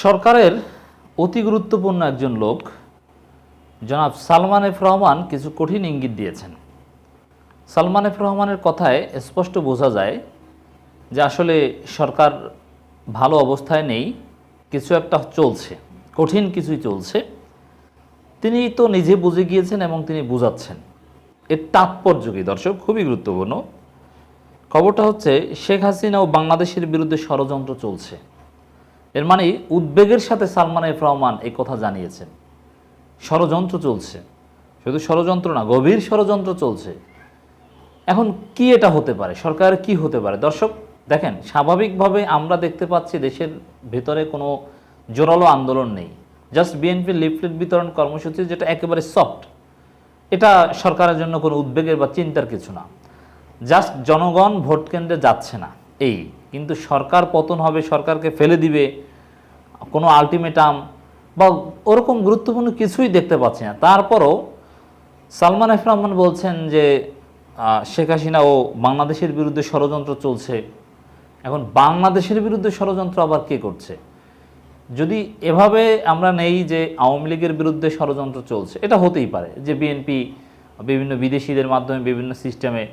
সরকারের অতি গুরুত্বপূর্ণ একজন লোক, জনাব সালমান এফ রহমান কিছু কঠিন ইঙ্গিত দিয়েছেন। সালমান এফ রহমানের কথায় স্পষ্ট বোঝা যায় যে আসলে সরকার ভালো অবস্থায় নেই, কিছু একটা চলছে, কঠিন কিছুই চলছে। তিনি তো নিজে বুঝে গিয়েছেন এবং তিনি বুঝাচ্ছেন। এর তাৎপর্য কি দর্শক? খুবই গুরুত্বপূর্ণ। খবরটা হচ্ছে, শেখ হাসিনা ও বাংলাদেশের বিরুদ্ধে ষড়যন্ত্র চলছে। এর মানে উদ্বেগের সাথে সালমান এফ রহমান এই কথা জানিয়েছেন। ষড়যন্ত্র চলছে। শুধু ষড়যন্ত্র না, গভীর ষড়যন্ত্র চলছে। এখন কি এটা হতে পারে? সরকারের কি হতে পারে? দর্শক, দেখেন, স্বাভাবিকভাবে আমরা দেখতে পাচ্ছি দেশের ভেতরে কোনো জোরালো আন্দোলন নেই। জাস্ট বিএনপির লিফলেট বিতরণ কর্মসূচি যেটা একেবারে সফট। এটা সরকারের জন্য কোনো উদ্বেগের বা চিন্তার কিছু না। জাস্ট জনগণ ভোট কেন্দ্রে যাচ্ছে না। এই কিন্তু সরকার পতন হবে, সরকারকে ফেলে দিবে, কোনো আলটিমেটাম বা ওরকম গুরুত্বপূর্ণ কিছুই দেখতে পাচ্ছি না। তারপরও সালমান এফ রহমান বলছেন যে শেখ হাসিনা ও বাংলাদেশের বিরুদ্ধে ষড়যন্ত্র চলছে। এখন বাংলাদেশের বিরুদ্ধে ষড়যন্ত্র আবার কে করছে? যদি এভাবে আমরা নেই যে আওয়ামী লীগের বিরুদ্ধে ষড়যন্ত্র চলছে, এটা হতেই পারে যে বিএনপি বিভিন্ন বিদেশিদের মাধ্যমে বিভিন্ন সিস্টেমে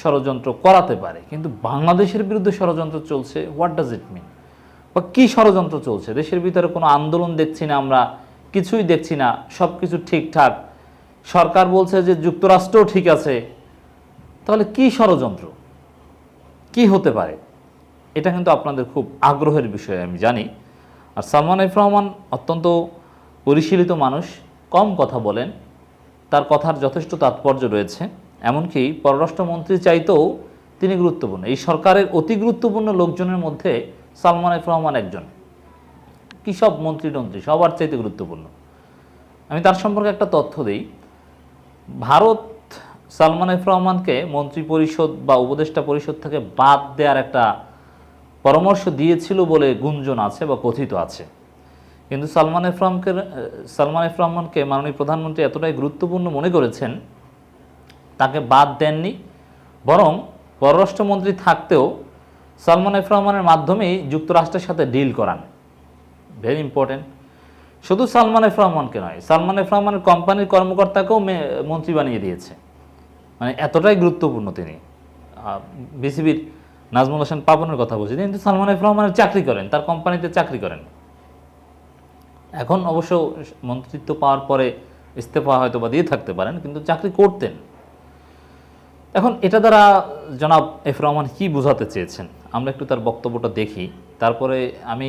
ষড়যন্ত্র করাতে পারে, কিন্তু বাংলাদেশের বিরুদ্ধে ষড়যন্ত্র চলছে হোয়াট ডাজ ইট মিন বা কী ষড়যন্ত্র চলছে? দেশের ভিতরে কোনো আন্দোলন দেখছি না আমরা, কিছুই দেখছি না সব কিছু ঠিকঠাক। সরকার বলছে যে যুক্তরাষ্ট্রও ঠিক আছে। তাহলে কি ষড়যন্ত্র? কি হতে পারে? এটা কিন্তু আপনাদের খুব আগ্রহের বিষয়, আমি জানি। আর সালমান এফ রহমান অত্যন্ত পরিশীলিত মানুষ, কম কথা বলেন। তার কথার যথেষ্ট তাৎপর্য রয়েছে। এমনকি পররাষ্ট্রমন্ত্রী চাইতেও তিনি গুরুত্বপূর্ণ। এই সরকারের অতি গুরুত্বপূর্ণ লোকজনের মধ্যে সালমান এফ রহমান একজন। কী সব মন্ত্রী টন্ত্রী সবার চাইতে গুরুত্বপূর্ণ? আমি তার সম্পর্কে একটা তথ্য দিই। ভারত সালমান এফ রহমানকে মন্ত্রী পরিষদ বা উপদেষ্টা পরিষদ থেকে বাদ দেওয়ার একটা পরামর্শ দিয়েছিল বলে গুঞ্জন আছে বা কথিত আছে। কিন্তু সালমান এফ রহমকে সালমান এফ রহমানকে মাননীয় প্রধানমন্ত্রী এতটাই গুরুত্বপূর্ণ মনে করেছেন তাকে বাদ দেননি। বরং পররাষ্ট্রমন্ত্রী থাকতেও সালমান এফ রহমানের মাধ্যমেই যুক্তরাষ্ট্রের সাথে ডিল করান। ভেরি ইম্পর্টেন্ট শুধু সালমান এফ রহমানকে নয়, সালমান এফ রহমানের কোম্পানির কর্মকর্তাকেও মন্ত্রী বানিয়ে দিয়েছে। মানে এতটাই গুরুত্বপূর্ণ তিনি। বিসিবির নাজমুল হোসেন পাপনের কথা বলছি কিন্তু সালমান এফ রহমানের চাকরি করেন, তার কোম্পানিতে চাকরি করেন। এখন অবশ্য মন্ত্রিত্ব পাওয়ার পরে ইস্তফা হয়তো বা দিয়ে থাকতে পারেন, কিন্তু চাকরি করতেন। এখন এটা দ্বারা জনাব এফ রহমান কী বোঝাতে চেয়েছেন? আমরা একটু তার বক্তব্যটা দেখি, তারপরে আমি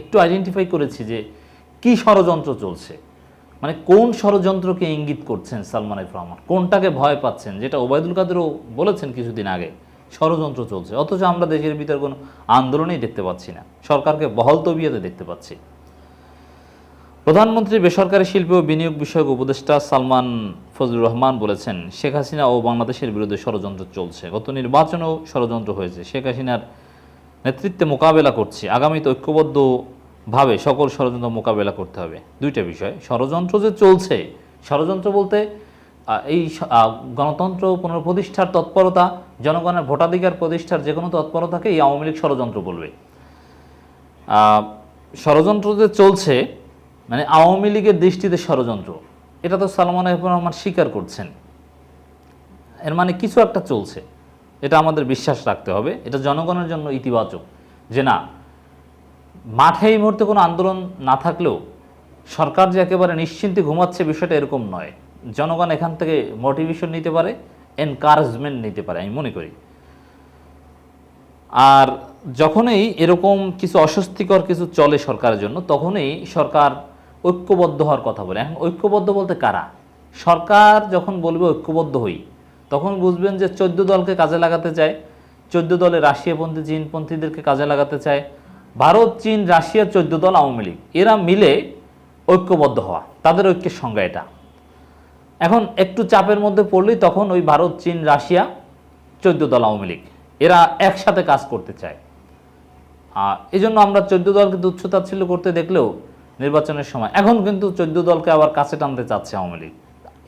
একটু আইডেন্টিফাই করেছি যে কি ষড়যন্ত্র চলছে। মানে কোন ষড়যন্ত্রকে ইঙ্গিত করছেন সালমান এফ রহমান? কোনটাকে ভয় পাচ্ছেন? যেটা ওবায়দুল কাদেরও বলেছেন কিছুদিন আগে, ষড়যন্ত্র চলছে। অথচ আমরা দেশের ভিতর কোনো আন্দোলনই দেখতে পাচ্ছি না। সরকারকে বহল তবিয়াতে দেখতে পাচ্ছি। প্রধানমন্ত্রী বেসরকারি শিল্প ও বিনিয়োগ বিষয়ক উপদেষ্টা সালমান ফজলুর রহমান বলেছেন, শেখ হাসিনা ও বাংলাদেশের বিরুদ্ধে ষড়যন্ত্র চলছে। গত নির্বাচনেও ষড়যন্ত্র হয়েছে। শেখ হাসিনার নেতৃত্বে মোকাবেলা করছি। আগামীতে ঐক্যবদ্ধভাবে সকল ষড়যন্ত্র মোকাবেলা করতে হবে। দুইটা বিষয়, ষড়যন্ত্র যে চলছে, ষড়যন্ত্র বলতে এই গণতন্ত্র পুনঃপ্রতিষ্ঠার তৎপরতা, জনগণের ভোটাধিকার প্রতিষ্ঠার যে কোনো তৎপরতাকে এই আওয়ামী লীগ ষড়যন্ত্র বলবে। ষড়যন্ত্র যে চলছে মানে আওয়ামী লীগের দৃষ্টিতে ষড়যন্ত্র। এটা তো সালমান রহমান স্বীকার করছেন। এর মানে কিছু একটা চলছে। এটা আমাদের বিশ্বাস রাখতে হবে। এটা জনগণের জন্য ইতিবাচক যে না, মাঠে এই মুহূর্তে কোনো আন্দোলন না থাকলেও সরকার যে একেবারে নিশ্চিন্তে ঘুমাচ্ছে বিষয়টা এরকম নয়। জনগণ এখান থেকে মোটিভেশন নিতে পারে এনকারেজমেন্ট নিতে পারে, আমি মনে করি। আর যখনই এরকম কিছু অস্বস্তিকর কিছু চলে সরকারের জন্য, তখনই সরকার ঐক্যবদ্ধ হওয়ার কথা বলে। এখন ঐক্যবদ্ধ বলতে কারা? সরকার যখন বলবে ঐক্যবদ্ধ হই, তখন বুঝবেন যে চোদ্দ দলকে কাজে লাগাতে চায়, চোদ্দ দলে রাশিয়াপন্থী, চীনপন্থীদেরকে কাজে লাগাতে চায়, ভারত, চীন, রাশিয়া, চোদ্দ দল, আওয়ামী লীগ। এরা মিলে ঐক্যবদ্ধ হওয়া, তাদের ঐক্যের সংজ্ঞা এটা। এখন একটু চাপের মধ্যে পড়লেই তখন ওই ভারত, চীন, রাশিয়া, চোদ্দ দল, আওয়ামী লীগ, এরা একসাথে কাজ করতে চায়। আর এই জন্য আমরা চোদ্দ দলকে তুচ্ছতাচ্ছিল্য করতে দেখলেও নির্বাচনের সময়। এখন কিন্তু চোদ্দ দলকে আবার কাছে টানতে চাচ্ছে আওয়ামী লীগ।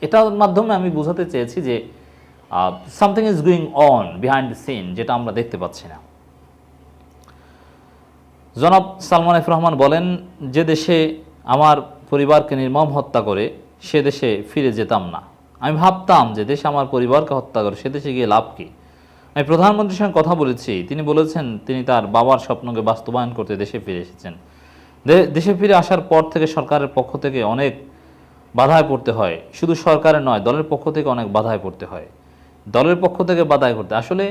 এটার মাধ্যমে আমি বোঝাতে চেয়েছি যে something is going on behind scene যেটা আমরা দেখতে পাচ্ছি না। জনাব সালমান এফ রহমান বলেন, যে দেশে আমার পরিবারকে নির্মম হত্যা করে, সে দেশে ফিরে যেতাম না। আমি ভাবতাম যে দেশে আমার পরিবারকে হত্যা করে, সে দেশে গিয়ে লাভ কি? আমি প্রধানমন্ত্রীর সঙ্গে কথা বলেছি। তিনি বলেছেন, তিনি তার বাবার স্বপ্নকে বাস্তবায়ন করতে দেশে ফিরে এসেছেন। দেশে ফিরে আসার পর থেকে সরকারের পক্ষ থেকে অনেক বাধায় পড়তে হয়। শুধু সরকারের নয়, দলের পক্ষ থেকে অনেক বাধায় পড়তে হয়। দলের পক্ষ থেকে বাধায় করতে আসলে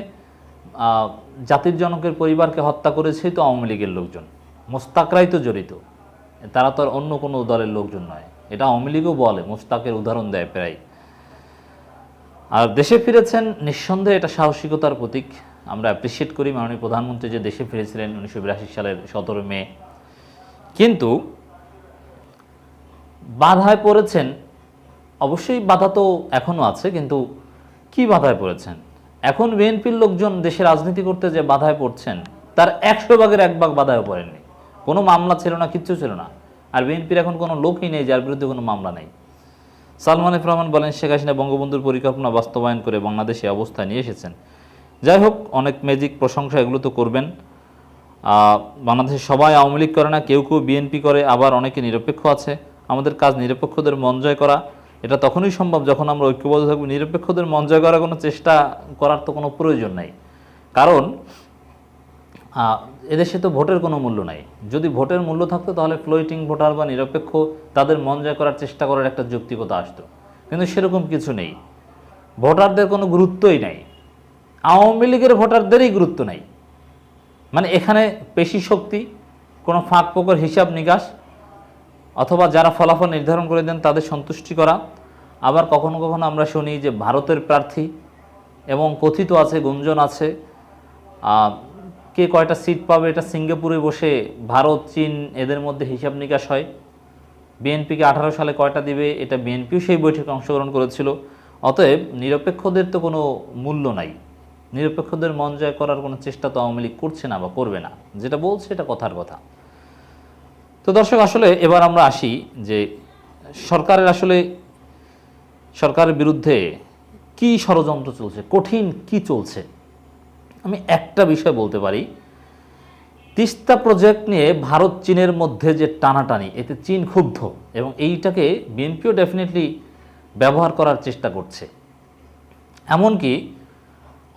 জাতির জনকের পরিবারকে হত্যা করেছেই তো আওয়ামী লীগের লোকজন। মোস্তাকরাই তো জড়িত। তারা তো আর অন্য কোনো দলের লোকজন নয়। এটা আওয়ামী লীগও বলে, মোস্তাকের উদাহরণ দেয় প্রায়। আর দেশে ফিরেছেন, নিঃসন্দেহে এটা সাহসিকতার প্রতীক। আমরা অ্যাপ্রিসিয়েট করি মাননীয় প্রধানমন্ত্রী যে দেশে ফিরেছিলেন উনিশশো বিরাশি সালের সতেরো মে। কিন্তু বাধায় পড়েছেন, অবশ্যই বাধা তো এখনও আছে, কিন্তু কি বাধায় পড়েছেন? এখন বিএনপির লোকজন দেশে রাজনীতি করতে যে বাধায় পড়ছেন, তার একশো ভাগের এক ভাগ বাধায় পড়েননি। কোনো মামলা ছিল না, কিচ্ছু ছিল না। আর বিএনপির এখন কোনো লোকই নেই, যার বিরুদ্ধে কোনো মামলা নেই। সালমান রহমান বলেন, শেখ হাসিনা বঙ্গবন্ধুর পরিকল্পনা বাস্তবায়ন করে বাংলাদেশে অবস্থায় নিয়ে এসেছেন। যাই হোক, অনেক ম্যাজিক প্রশংসা এগুলো তো করবেন। বাংলাদেশে সবাই আওয়ামী লীগ করে না, কেউ কেউ বিএনপি করে, আবার অনেকে নিরপেক্ষ আছে। আমাদের কাজ নিরপেক্ষদের মন জয় করা। এটা তখনই সম্ভব যখন আমরা ঐক্যবদ্ধ থাকব। নিরপেক্ষদের মন জয় করার কোনো চেষ্টা করার তো কোনো প্রয়োজন নাই। কারণ এদেশে তো ভোটের কোনো মূল্য নাই। যদি ভোটের মূল্য থাকতো, তাহলে ফ্লোটিং ভোটার বা নিরপেক্ষ তাদের মন জয় করার চেষ্টা করার একটা যৌক্তিকতা আসতো। কিন্তু সেরকম কিছু নেই। ভোটারদের কোনো গুরুত্বই নাই। আওয়ামী লীগের ভোটারদেরই গুরুত্ব নাই। মানে এখানে পেশি শক্তি, কোনো ফাঁক পোকর হিসাব নিকাশ, অথবা যারা ফলাফল নির্ধারণ করে দেন তাদের সন্তুষ্টি করা। আবার কখনো কখনো আমরা শুনি যে ভারতের প্রার্থী এবং কথিত আছে, গুঞ্জন আছে কে কয়টা সিট পাবে, এটা সিঙ্গাপুরে বসে ভারত, চীন এদের মধ্যে হিসাব নিকাশ হয়। বিএনপিকে আঠারো সালে কয়টা দিবে, এটা বিএনপিও সেই বৈঠকে অংশগ্রহণ করেছিল। অতএব নিরপেক্ষদের তো কোনো মূল্য নাই। নিরপেক্ষদের মন জয় করার কোনো চেষ্টা তো আওয়ামী লীগ করছে না বা করবে না। যেটা বলছে এটা কথার কথা। তো দর্শক, আসলে এবার আমরা আসি যে সরকারের আসলে সরকারের বিরুদ্ধে কি ষড়যন্ত্র চলছে, কঠিন কি চলছে? আমি একটা বিষয় বলতে পারি। তিস্তা প্রজেক্ট নিয়ে ভারত চীনের মধ্যে যে টানাটানি, এতে চীন ক্ষুব্ধ এবং এইটাকে বিএনপিও ডেফিনেটলি ব্যবহার করার চেষ্টা করছে। এমনকি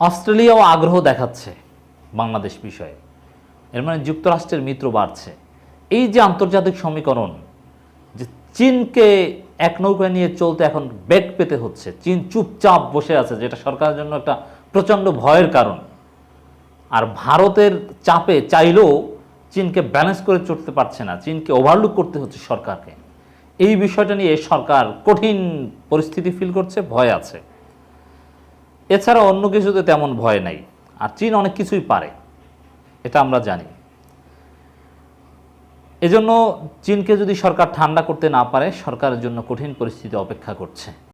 অস্ট্রেলিয়াও আগ্রহ দেখাচ্ছে বাংলাদেশ বিষয়ে। এর মানে যুক্তরাষ্ট্রের মিত্র বাড়ছে। এই যে আন্তর্জাতিক সমীকরণ, যে চীনকে এক নৌকা নিয়ে চলতে এখন বেগ পেতে হচ্ছে, চীন চুপচাপ বসে আছে, যেটা সরকারের জন্য একটা প্রচণ্ড ভয়ের কারণ। আর ভারতের চাপে চাইলেও চীনকে ব্যালেন্স করে চড়তে পারছে না, চীনকে ওভারলুক করতে হচ্ছে সরকারকে। এই বিষয়টা নিয়ে সরকার কঠিন পরিস্থিতি ফিল করছে, ভয় আছে। এছাড়া অন্য কিছুতে তেমন ভয় নাই। আর চীন অনেক কিছুই পারে। এটা আমরা জানি। এজন্য চীনকে যদি সরকার ঠান্ডা করতে না পারে, সরকারের জন্য কঠিন পরিস্থিতি অপেক্ষা করছে।